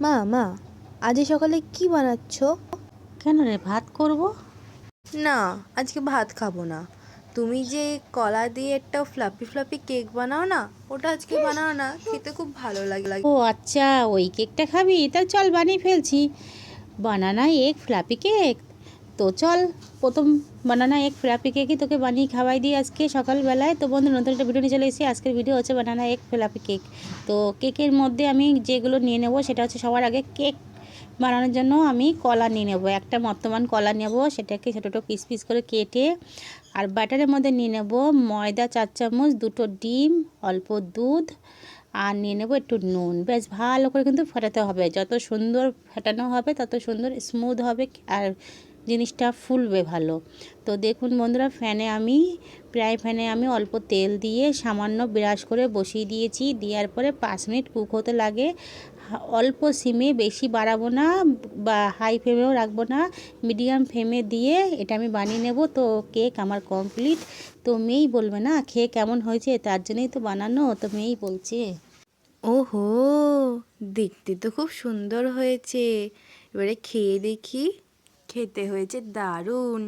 মা মা আজ সকালে কি বানাচ্ছ? কেন রে ভাত করব? না আজকে ভাত খাব না। তুমি যে কলা দিয়ে একটা ফ্লাপি ফ্লাপি কেক বানাও না ওটা আজকে বানাও না খেতে খুব ভালো লাগে ও আচ্ছা ওই কেকটা খাবি? তা চল বানিয়ে ফেলছি। Banana egg fluffy cake. তো চল। প্রথম বানানা এগ ফ্লাপি কেকই তোকে বানিয়ে খাওয়াই দিই আজকে সকালবেলায়। তো বন্ধু, নতুন একটা ভিডিও নিয়ে চলে এসেছি। আজকের ভিডিও হচ্ছে বানানা এক ফ্লাপি কেক। তো কেকের মধ্যে আমি যেগুলো নিয়ে নেব, সেটা হচ্ছে সবার আগে কেক বানানোর জন্য আমি কলা নিয়ে নেব। একটা মর্তমান কলা নেব, সেটাকে ছোটো ছোটো পিস পিস করে কেটে আর ব্যাটারের মধ্যে নিয়ে নেব ময়দা, চার চামচ, দুটো ডিম, অল্প দুধ আর নিয়ে নেব একটু নুন। বেশ ভালো করে কিন্তু ফেটাতে হবে। যত সুন্দর ফেটানো হবে, তত সুন্দর স্মুথ হবে আর জিনিসটা ফুলবে ভালো। তো দেখুন বন্ধুরা, ফ্যানে আমি, প্রায় ফ্যানে আমি অল্প তেল দিয়ে সামান্য ব্রাশ করে বসিয়ে দিয়েছি। দেওয়ার পরে পাঁচ মিনিট কুক হতে লাগে। অল্প সিমে বেশি বাড়াবো না বা হাই ফ্লেমেও রাখব না। মিডিয়াম ফ্লেমে দিয়ে এটা আমি বানিয়ে নেব। তো কেক আমার কমপ্লিট। তো মেয়েই বলবে না, খেয়ে কেমন হয়েছে? তার জন্যই তো বানানো, তো মেয়েই বলছে। ওহো, দেখতে তো খুব সুন্দর হয়েছে। এবারে খেয়ে দেখি। খেতে হয়েছে দারুণ।